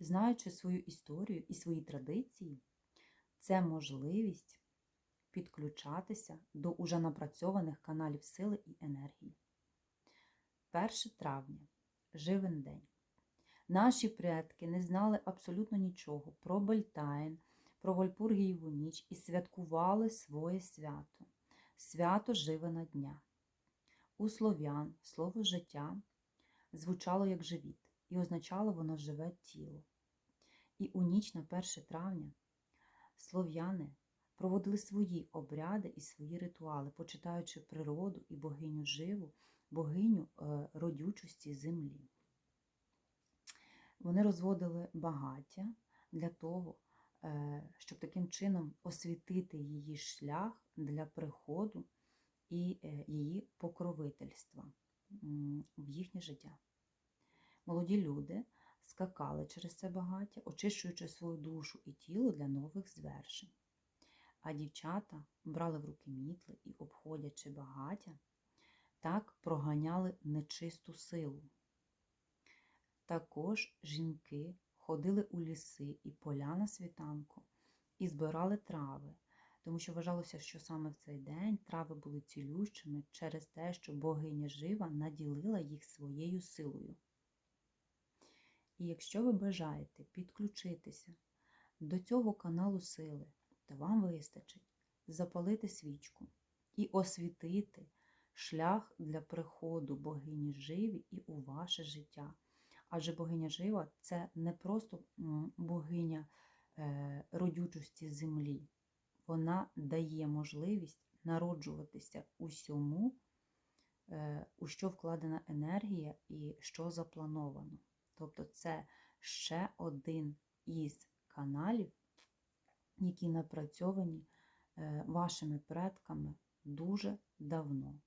знаючи свою історію і свої традиції, це можливість підключатися до уже напрацьованих каналів сили і енергії. 1 травня живен день. Наші предки не знали абсолютно нічого про Бельтайн, про Вольпургієву ніч і святкували своє свято свято Живена дня. У слов'ян слово життя звучало як живіт, і означало воно живе тіло. І у ніч на 1 травня слов'яни проводили свої обряди і свої ритуали, почитаючи природу і богиню живу, богиню е, родючості землі. Вони розводили багаття для того, е, щоб таким чином освітити її шлях для приходу і е, її покровительства в їхнє життя. Молоді люди скакали через це багаття, очищуючи свою душу і тіло для нових звершень. А дівчата брали в руки мітли і, обходячи багаття, так проганяли нечисту силу. Також жінки ходили у ліси і поля на світанку і збирали трави, тому що вважалося, що саме в цей день трави були цілющими через те, що богиня жива наділила їх своєю силою. І якщо ви бажаєте підключитися до цього каналу сили, то вам вистачить запалити свічку і освітити шлях для приходу богині живі і у ваше життя. Адже богиня жива це не просто богиня е, родючості землі, вона дає можливість народжуватися усьому, е, у що вкладена енергія і що заплановано. Тобто це ще один із каналів, які напрацьовані е, вашими предками дуже давно.